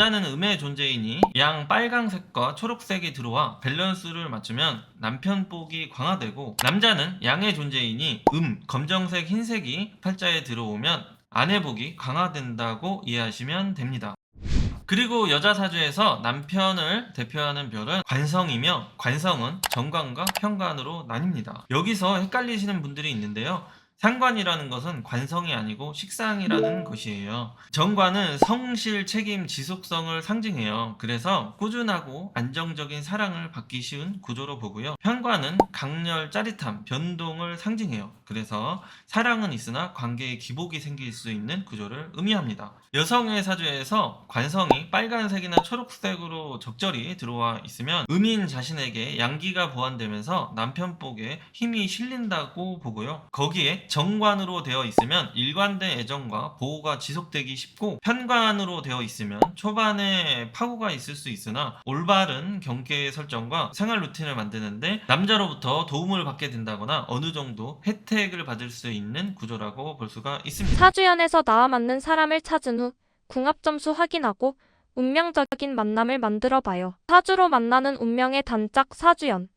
여자는 음의 존재이니 양 빨강색과 초록색이 들어와 밸런스를 맞추면 남편 복이 강화되고 남자는 양의 존재이니 음 검정색 흰색이 팔자에 들어오면 아내 복이 강화된다고 이해하시면 됩니다. 그리고 여자 사주에서 남편을 대표하는 별은 관성이며 관성은 정관과 편관으로 나뉩니다. 여기서 헷갈리시는 분들이 있는데요. 상관이라는 것은 관성이 아니고 식상이라는 것이에요. 정관은 성실, 책임, 지속성을 상징해요. 그래서 꾸준하고 안정적인 사랑을 받기 쉬운 구조로 보고요. 편관은 강렬, 짜릿함, 변동을 상징해요. 그래서 사랑은 있으나 관계에 기복이 생길 수 있는 구조를 의미합니다. 여성의 사주에서 관성이 빨간색이나 초록색으로 적절히 들어와 있으면 음인 자신에게 양기가 보완되면서 남편 복에 힘이 실린다고 보고요. 거기에 정관으로 되어 있으면 일관된 애정과 보호가 지속되기 쉽고 편관으로 되어 있으면 초반에 파고가 있을 수 있으나 올바른 경계 설정과 생활 루틴을 만드는데 남자로부터 도움을 받게 된다거나 어느 정도 혜택을 받을 수 있는 구조라고 볼 수가 있습니다. 사주연에서 나와 맞는 사람을 찾은 후 궁합 점수 확인하고 운명적인 만남을 만들어 봐요. 사주로 만나는 운명의 단짝 사주연.